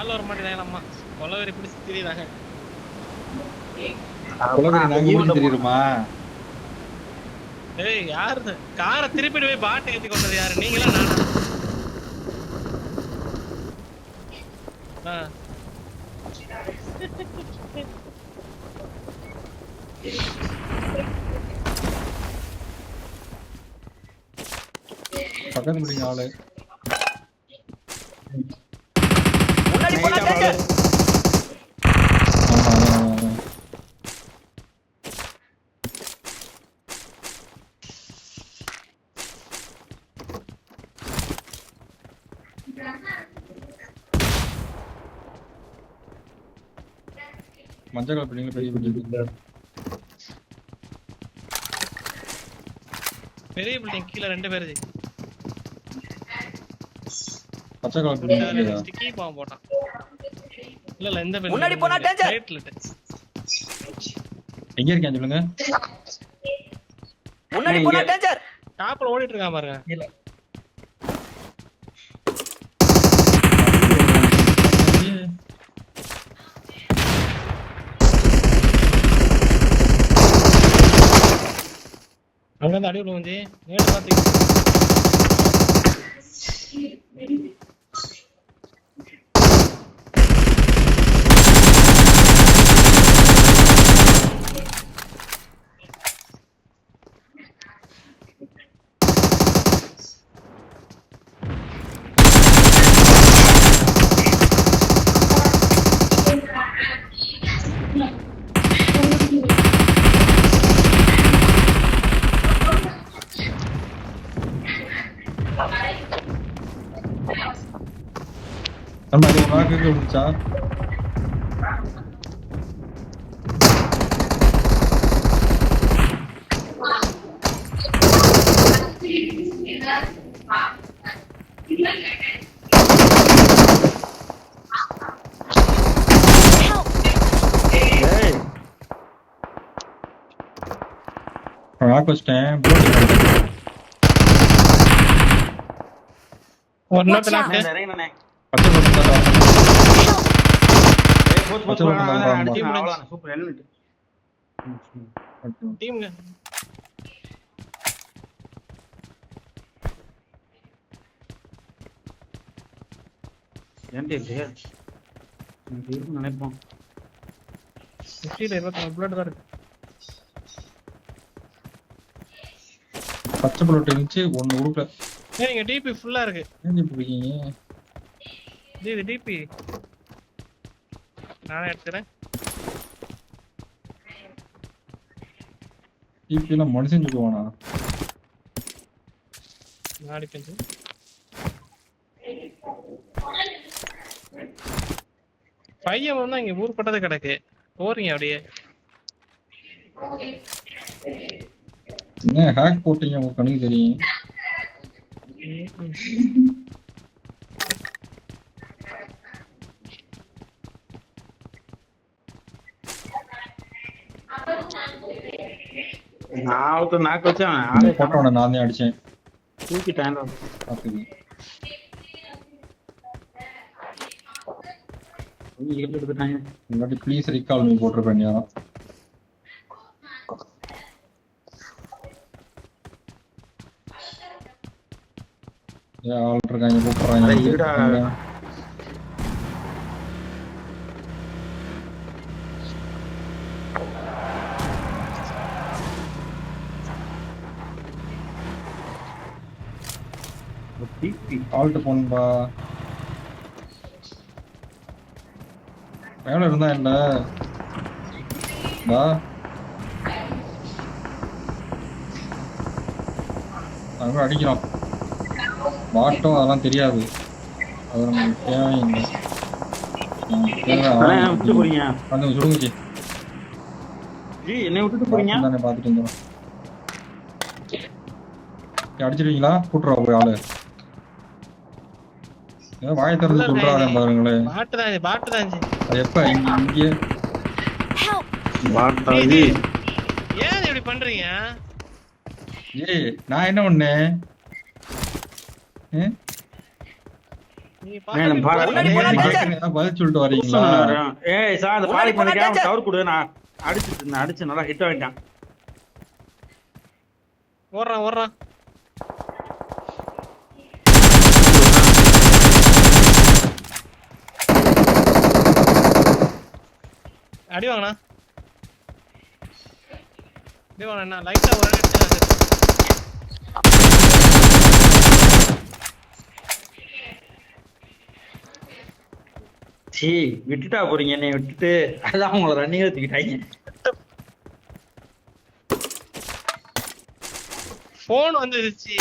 ஆள் வர மாட்டேங்கிறாங்க அம்மா கொலவெறி பிடிச்சி திரியுறாங்க. தெரியுமா ஏய் யாரு? காரை திருப்பிட்டு போய் பாட்டு ஏத்தி கொண்டது யாரு? நீங்களா நானா. பக்கத்து பிடிங்க ஆளு முன்னாடி போனா டேஞ்சர் ஆமா ஆமா, ஆமா. மஞ்சள் கலர் பிள்ளைங்க பெரிய பிள்ளைங்க பெரிய பில்டிங் கீழே ரெண்டு பேரு பச்சை கலர் பிள்ளைங்க ஸ்டிக்கி பாம்பு போட்டான். இல்ல இல்ல இந்த முன்னாடி போனா danger. ரைட்ல எங்க இருக்கேன் சொல்லுங்க முன்னாடி போனா டேஞ்சர் டாப்ல ஓடிட்டு இருக்கான் பாருங்க. அங்க இருந்து அடி விழுந்து நேடு பாத்தீங்க நம்ம Somebody walk into the top. कुछ टाइम और ना तलाक है ஏன்டி இது? எனக்கு இருக்குன்னு நினைப்போம். புல்லட் தான் இருக்கு. பச்சை புல்லட் இருந்துச்சு ஒண்ணு உடுக்கல. டிபி ஃபுல்லா இருக்கு. டிபி நானே எடுத்துறேன் எல்லாம் மனுஷன் சொல்லுவானா நாடி பெஞ்சு பையன் வந்து இங்க ஊர் பட்டது கிடக்கு. போறீங்க அப்படியே. என்ன ஹேக் போட்டீங்க? உங்க கண்ணுக்கு தெரியும். நான் ஒருத்தர் நாக்கு வச்சேன் ஆளே போட்டோட நான் தான் அடிச்சேன். தூக்கிட்டேன் எடுத்துட்டாங்க. இல்லாட்டி ப்ளீஸ் ரீகால் நீ போட்டிருப்பேன் யாரும் ஆள். இருக்காங்க. கூப்பிடுறாங்க. டிபி ஆல்ட்டு போன்பா மேல இருந்தா என்ன? பா அங்க அடிக்கிறோம். வாட்டம் அதெல்லாம் தெரியாது. அது நமக்கு தேவையில்லை. வந்து சுடுங்குச்சு ஜி என்னை விட்டுட்டு போறீங்க? தானே பார்த்துட்டு இருந்தோம் அடிச்சிருவீங்களா? கூட்டுறா போய் ஆளு? வாயை திறந்து சொல்றாரு பாருங்களேன் பாட்டு தான் இது பாட்டு தான் இது. அது எப்ப இங்க ஏன் இப்படி பண்றீங்க? ஏய் நான் என்ன பண்ணேன் பதில் சொல்லிட்டு வரீங்களா? ஏய் சார் அந்த பண்ணிக்காம டேஞ்சர். கவர் கொடு. நான் அடிச்சிட்டு அடிச்சு நல்லா ஹிட் ஆகிட்டான் ஓடுறான் ஓடுறான். அடி வாங்கண்ணா. அடி வாங்கண்ணா லைட்டா ஒரு. சீ விட்டுட்டா போறீங்க என்னை விட்டுட்டு. அதான் உங்களை ரன்னிங் தூக்கிட்டாங்க. போன் வந்துருச்சு.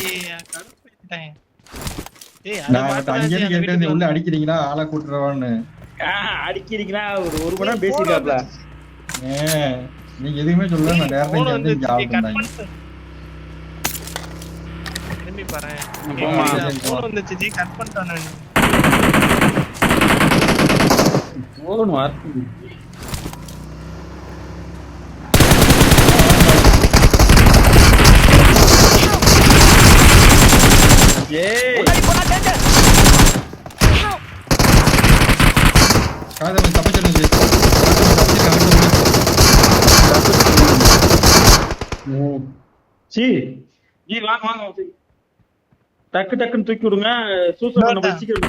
கடுப்பாயிட்டேன். ஏய், அதை வீட்டுக்கு உள்ள அடிக்கிறீங்களா? ஆளை கூட்டுறவான்னு. ஒரு ஒரு மணி நேரம் பேசிருக்காப்ல நீங்க எதுவுமே சொல்ல நான் டேரக்டா வந்து இங்க பண்ணாங்க. திரும்பி ஜி, வார்த்தை ஏய் முன்னாடி போனா டேஞ்சர் காதல் தப்பு சொல்லுங்க சி ஜி வாங்க வாங்க. டக்கு டக்குன்னு தூக்கி விடுங்க சூசை பண்ண சீக்கிரம்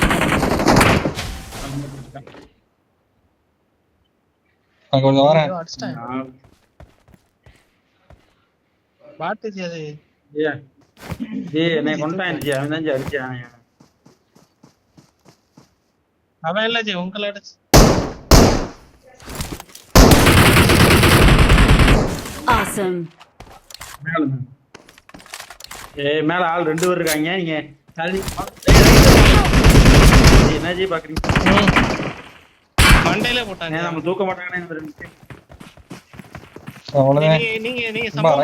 அங்க கொஞ்சம் வரேன் ஜி அது. ஏ ஏய் என்னை கொண்டான் ஜி அவன் தான் ஜி அடிச்சான் அவன் இல்ல ஜி, உங்களை அடிச்சு. Awesome. மேல ஏய் மேல ஆள் ரெண்டு பேர் இருக்காங்க நீங்க தள்ளி ஜி, என்ன ஜி பாக்குறீங்க. மண்டையில போட்டாங்க நம்ம தூக்க மாட்டாங்கன்னு இந்த ரெண்டு பேரும். அவ்வளவுதான் நீங்க நீங்க சம்பவம்